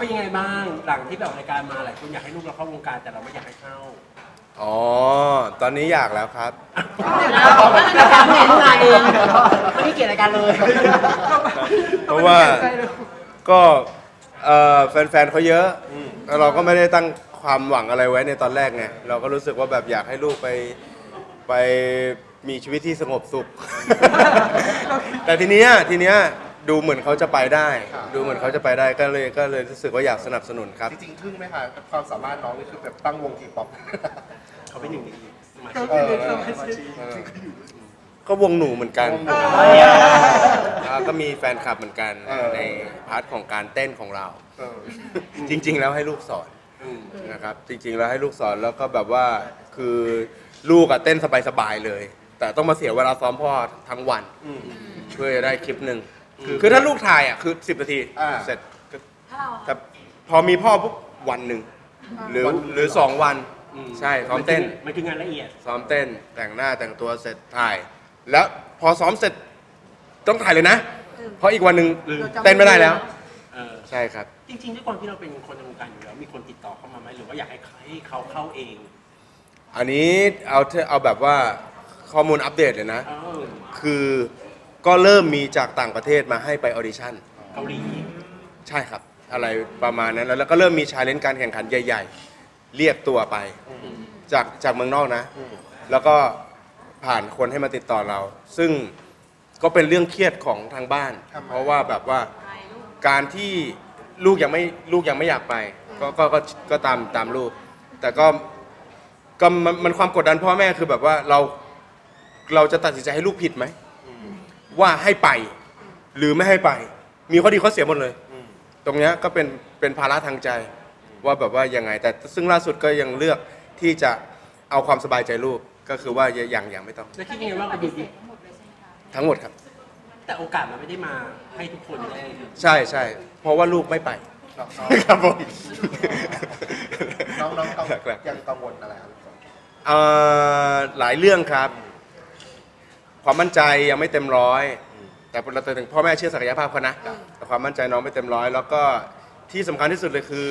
เป็นยังไงบ้าง หลังที่แบบรายการมาหลายคนอยากให้ลูกเราเข้าวงการแต่เราไม่อยากให้เข้าอ๋อ ตอนนี้อยากแล้วครับ รายการผู้ใหญ่ผู้นายเองไม่ได้เกี่ยวรายการเลย เพราะว่าก็เอ่อแฟนๆเขาเยอะแล้วเราก็ไม่ได้ตั้งความหวังอะไรไว้ในตอนแรกไงเราก็รู้สึกว่าแบบอยากให้ลูกไปไปมีชีวิตที่สงบสุข แต่ทีเนี้ยทีเนี้ย ดูเหมือนเขาจะไปได้ดูเหมือนเขาจะไปได้ก็เลยก็เลยรู้สึกว่าอยากสนับสนุนครับ จริงๆทึ่งไหมคะความสามารถน้องนี่คือแบบตั้งวงทีป๊อป เขาเป็นหนึ่งในสมาเอชิกอเออ ก็วงหนูเหมือนกันแล้วก็มีแฟนคลับเหมือนกันเออ ในพาร์ทของการเต้นของเรา เออจริง ๆ แล้วให้ลูกสอนอืมนะครับ จริง ๆ แล้วให้ลูกสอนแล้วก็แบบว่าคือลูกอะเต้นสบายๆเลย แต่ต้องมาเสียเวลาซ้อมพ่อทั้งวันอืม เพื่อจะได้คลิปหนึ่งอืม คือถ้าลูกถ่ายอะคือ 10 นาที อ่า เสร็จก็แต่พอมีพ่อปุ๊บวันหนึ่งหรือวันหรือสองวันอืมใช่ซ้อมเต้น มันคืองานละเอียด ซ้อมเต้นแต่งหน้าแต่งตัวเสร็จถ่าย แล้วพอซ้อมเสร็จต้องถ่ายเลยนะ เพราะอีกวันหนึ่งลืม เต้นไม่ได้แล้ว เออใช่ครับ จริงๆด้วยความที่เราเป็นคนในวงการอยู่แล้ว มีคนติดต่อเข้ามาไหมหรือว่าอยากให้ให้เขาเข้าเองอันนี้เอาเถอะเอาแบบว่าข้อมูลอัปเดตเลยนะ เออคือ ก็เริ่มมีจากต่างประเทศมาให้ไปออดิชั่น เกาหลีใช่ครับ อะไรประมาณนั้นแล้วแล้วก็เริ่มมีชาเลนจ์การแข่งขันใหญ่ ๆ เรียกตัวไป จากจากเมืองนอกนะ แล้วก็ผ่านคนให้มาติดต่อเรา ซึ่งก็เป็นเรื่องเครียดของทางบ้าน ทำไม เพราะว่าแบบว่าการที่ลูกยังไม่ลูกยังไม่อยากไป ก็ก็ก็ก็ตามตามลูก แต่ก็ก็มันมันความกดดันพ่อแม่คือแบบว่าเราเราจะตัดสินใจให้ลูกผิดไหม ว่าให้ไป หรือไม่ให้ไป มีข้อดีข้อเสียหมดเลยอืมตรงเนี้ยก็เป็นเป็นภาระทางใจว่าแบบว่ายังไง แต่ซึ่งล่าสุดก็ยังเลือกที่จะเอาความสบายใจลูกก็คือว่าอย่างอย่างไม่ต้องแล้วคิดยังไงว่าอดีตทั้งหมดครับ แต่โอกาสมันไม่ได้มาให้ทุกคนได้ใช่ใช่เพราะว่าลูกไม่ไปน้องครับผมน้องน้องกังหลักๆ ยังกังวลอะไรครับเอ่อหลายเรื่องครับ ความมั่นใจยังไม่เต็มร้อยแต่เราแต่ถึงพ่อแม่เชื่อศักยภาพเขานะแต่ความมั่นใจน้องไม่เต็มร้อยแล้วก็ที่สำคัญที่สุดเลยคือ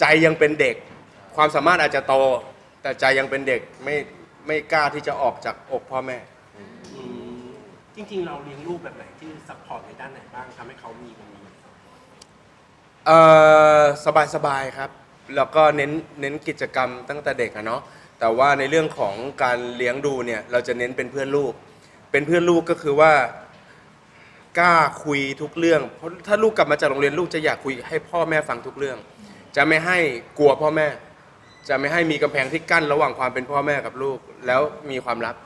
ใจยังเป็นเด็ก ความสามารถอาจจะโต แต่ใจยังเป็นเด็กไม่ไม่กล้าที่จะออกจากอกพ่อแม่อืมจริงๆ เราเลี้ยงลูกแบบไหนที่ซัพพอร์ตในด้านไหนบ้างทำให้เขามีตรงนี้เอ่อสบายสบายๆครับ แล้วก็เน้นเน้นกิจกรรมตั้งแต่เด็กอะเนาะแต่ว่าในเรื่องของการเลี้ยงดูเนี่ยเราจะเน้นเป็นเพื่อนลูก เป็นเพื่อนลูกก็คือว่า กล้าคุยทุกเรื่อง เพราะถ้าลูกกลับมาจากโรงเรียนลูกจะอยากคุยให้พ่อแม่ฟังทุกเรื่อง จะไม่ให้กลัวพ่อแม่ จะไม่ให้มีกำแพงที่กั้นระหว่างความเป็นพ่อแม่กับลูกแล้วมีความลับ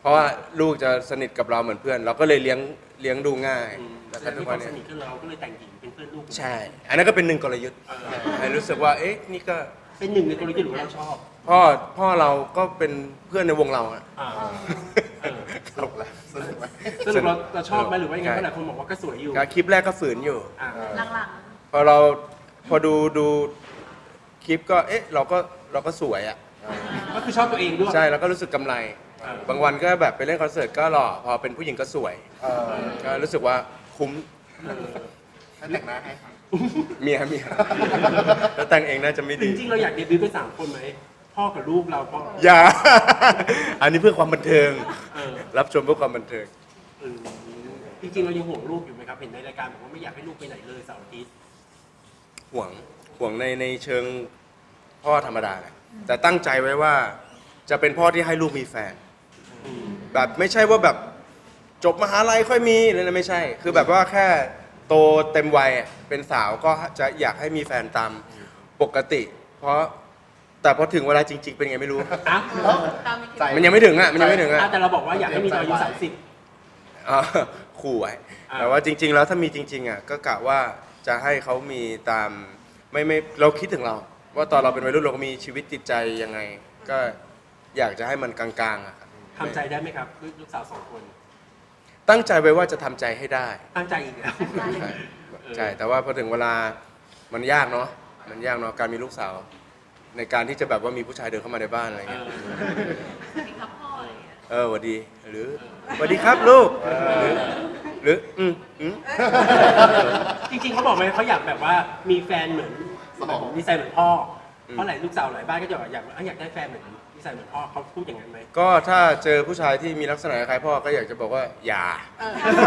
เพราะว่าลูกจะสนิทกับเราเหมือนเพื่อน เราก็เลยเลี้ยงเลี้ยงดูง่ายอืมแล้วแต่ก็ทุที่กควัวานมสเนี้ นิทกับเราก็เลยแต่งหญิงเป็นเพื่อนลูกใช่ อันนั้นก็เป็นหนึ่งกลยุทธ์เออให้รู้สึกว่า เอ๊ะ นี่ก็เป็นหนึ่งในกลยุทธ์หรือว่าเราชอบพ่อพ่อเราก็เป็นเพื่อนในวงเราอะ อ่าเออ สนุกแล้วสนุกไหมสรุปเราเราชอบไหมหรือว่ายังไงใช่เพราะหลายคนบอกว่าก็สวยอยู่ก็คลิปแรกก็ฝืนอยู่ อ่าหลังพอเราพอดูดูคลิปก็เอ๊ะเราก็เราก็สวยอะก็คือชอบตัวเองด้วย ใช่แล้วก็รู้สึกกำไรเออบางวันก็แบบไปเล่นคอนเสิร์ตก็หล่อพอเป็นผู้หญิงก็สวย เออก็รู้สึกว่าคุ้มให้แต่งหน้าให้เมียเมียแล้วแต่งเองน่าจะไม่จดี ริงๆเราอยากเดบิวต์เป็นสามคนไหมพ่อกับลูกเราพ่ออย่า อันนี้เพื่อความบันเทิง เออรับชมเพื่อความบันเทิงเออจริงๆเรายังห่วงลูกอยู่ไหมครับ เห็นในรายการบอกว่าไม่อยากให้ลูกไปไหนเลยเสาร์อาทิตย์ห่วงห่วงในในเชิงพ่อธรรมดาแหละแต่ตั้งใจไว้ว่าจะเป็นพ่อที่ให้ลูกมีแฟน อืมแบบไม่ใช่ว่าแบบจบมหาลัยค่อยมีเลยนะไม่ใช่ คือแบบว่าแค่โตเต็มวัยอะเป็นสาวก็จะอยากให้มีแฟนตามปกติ เพราะ แต่พอถึงเวลาจริง ๆ เป็นไงไม่รู้ อะใจ มันยังไม่ถึงอะมันยังไม่ถึงอะอะแต่เราบอกว่าอยากให้มีตอนอายุสามสิบ อ่าขู่ไว้อ่าแต่ว่าจริง ๆ แล้วถ้ามีจริง ๆอะก็กะว่าจะให้เขามีตามไม่ไม่เราคิดถึงเรา ว่าตอนเราเป็นวัยรุ่นเราก็มีชีวิตจิตใจยังไง ก็อยากจะให้มันกลางๆอะครับทำใจได้ไหมครับลูกสาวสองคน ตั้งใจไว้ว่าจะทำใจให้ได้ ตั้งใจอีกแล้ว ใช่ใช่แต่ว่าพอถึงเวลามันยากเนาะมันยากเนาะการมีลูกสาว ในการที่จะแบบว่ามีผู้ชายเดินเข้ามาในบ้านอะไรเอเงี้ยอเออหวัดดี หรือหวัดดีครับลูกหรือหหรืออืมอืมจริงๆเขาบอกไหมเขาอยากแบบว่ามีแฟนเหมือนสมองนิสัยเหมือนพ่ออเพราะหลายลูกสาวหลายบ้านก็จะแบบอยากอยากได้แฟนเหมือนนิสัยเหมือนพ่อเขาพูดอย่างนั้นไหมก็ถ้าเจอผู้ชายที่มีลักษณะคล้ายพ่อก็อยากจะบอกว่าอย่า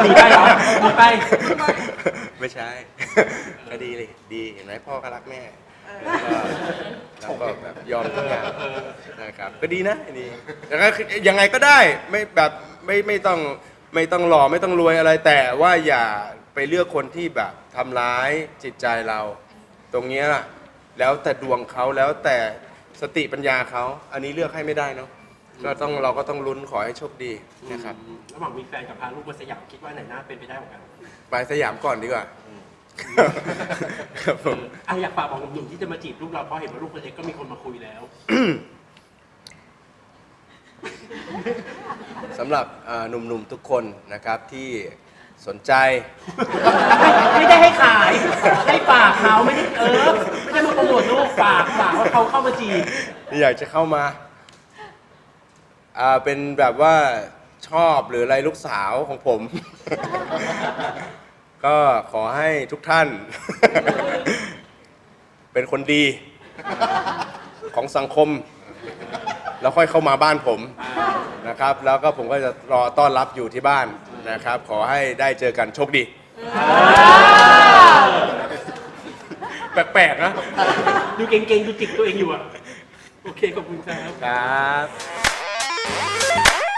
ดีไปเหรอดีไป ไม่ใช่ก็ดีเลยดีเห็นไหมพ่อก็รักแม่ แล้วก็แบบยอมทุกอย่างนะครับก็ดีนะดีแต่ก็คือยังไงก็ได้ไม่แบบไม่ไม่ต้องไม่ต้องหล่อไม่ต้องรวยอะไร แต่ว่าอย่าไปเลือกคนที่แบบทำร้ายจิตใจเรา ตรงเนี้ยล่ะแล้วแต่ดวงเขาแล้วแต่สติปัญญาเขาอันนี้เลือกให้ไม่ได้เนาะก็ต้องเราก็ต้องลุ้นขอให้โชคดีนะครับ ระหว่างมีแฟนกับพาลูกมาสยามคิดว่าไหนน่าเป็นไปได้กว่ากัน ไปสยามก่อนดีกว่า ครับผม อะอยากฝากบอกหนุ่มๆที่จะมาจีบลูกเราเพราะเห็นว่าลูกคนเล็กก็มีคนมาคุยแล้ว สำหรับเอ่อหนุ่มๆทุกคนนะครับที่สนใจ ไม่ได้ให้ขาย ให้ฝากเขาไม่ได้เออ ไม่ได้มาโปรโมทลูกฝากฝากว่าเขาเข้ามาจีบที่อยากจะเข้ามาอ่าเป็นแบบว่าชอบหรืออะไรลูกสาวของผม ก็ขอให้ทุกท่าน เป็นคนดี ของสังคม แล้วค่อยเข้ามาบ้านผมนะครับ แล้วก็ผมก็จะรอต้อนรับอยู่ที่บ้านนะครับ ขอให้ได้เจอกันโชคดี แปลกๆนะ ดูเก่งๆ ดูจิกตัวเองอยู่อะ โอเค ขอบคุณครับ ครับ